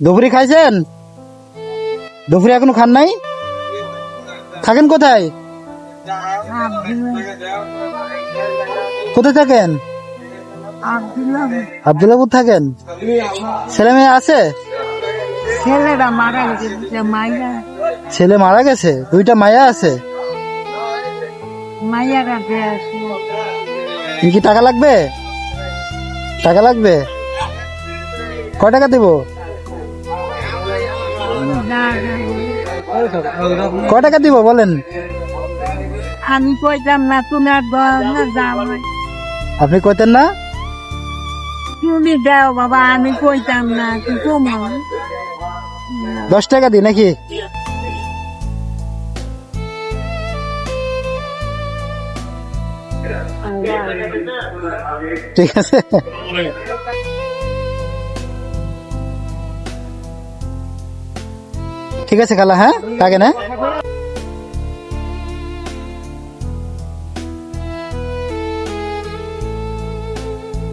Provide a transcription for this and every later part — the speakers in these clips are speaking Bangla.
দুপুরে খাইছেন? দুপুরে এখনও খান নাই? থাকেন কোথায়? কোথায় থাকেন? আবদুল্লাপুর থাকেন? ছেলে মেয়ে আছে? ছেলে মারা গেছে? দুইটা মায়া আছে। কি টাকা লাগবে? টাকা লাগবে? কয় টাকা দেবো? কয় টাকা দিব বলেন? আমি কইতাম না তোমার গহনা দাম আপনি কইতেন না? তুমি দাও বাবা আমি কইতাম না কি তোমার দশ টাকা দিই নাকি? ঠিক আছে। ঠিক আছে খালা হ্যাঁ? থাকে না?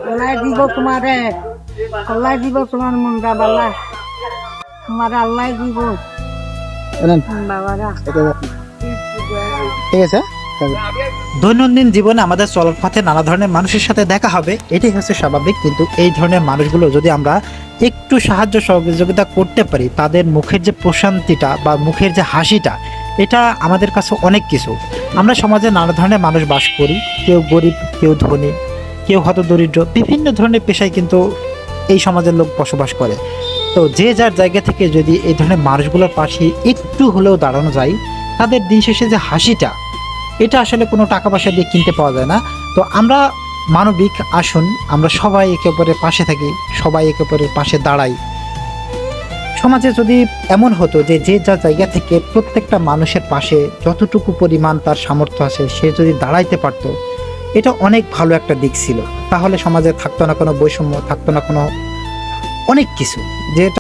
আল্লাহ দিব তোমারে। আল্লাহ দিব তোমার মনটা বালা। তোমার আল্লাহ দিব। বাবারা। ঠিক আছে? দৈনন্দিন জীবনে আমাদের চলার পথে নানা ধরনের মানুষের সাথে দেখা হবে, এটাই হচ্ছে স্বাভাবিক। কিন্তু এই ধরনের মানুষগুলো যদি আমরা একটু সাহায্য সহযোগিতা করতে পারি, তাদের মুখের যে প্রশান্তিটা বা মুখের যে হাসিটা, এটা আমাদের কাছে অনেক কিছু। আমরা সমাজে নানা ধরনের মানুষ বাস করি। কেউ গরিব, কেউ ধনী, কেউ হয়তো দরিদ্র, বিভিন্ন ধরনের পেশায় কিন্তু এই সমাজের লোক বসবাস করে। তো যে যার জায়গা থেকে যদি এই ধরনের মানুষগুলোর পাশে একটু হলেও দাঁড়ানো যায়, তাদের দিন শেষে যে হাসিটা এটা আসলে কোনো টাকা পয়সা দিয়ে কিনতে পাওয়া যায় না। তো আমরা মানবিক আসুন, আমরা সবাই একে অপরের পাশে থাকি, সবাই একে অপরের পাশে দাঁড়াই। সমাজে যদি এমন হতো যে যে যার জায়গা থেকে প্রত্যেকটা মানুষের পাশে যতটুকু পরিমাণ তার সামর্থ্য আছে, সে যদি দাঁড়াইতে পারতো, এটা অনেক ভালো একটা দিক ছিল। তাহলে সমাজে থাকতো না কোনো বৈষম্য, থাকতো না কোনো অনেক কিছু। যেটা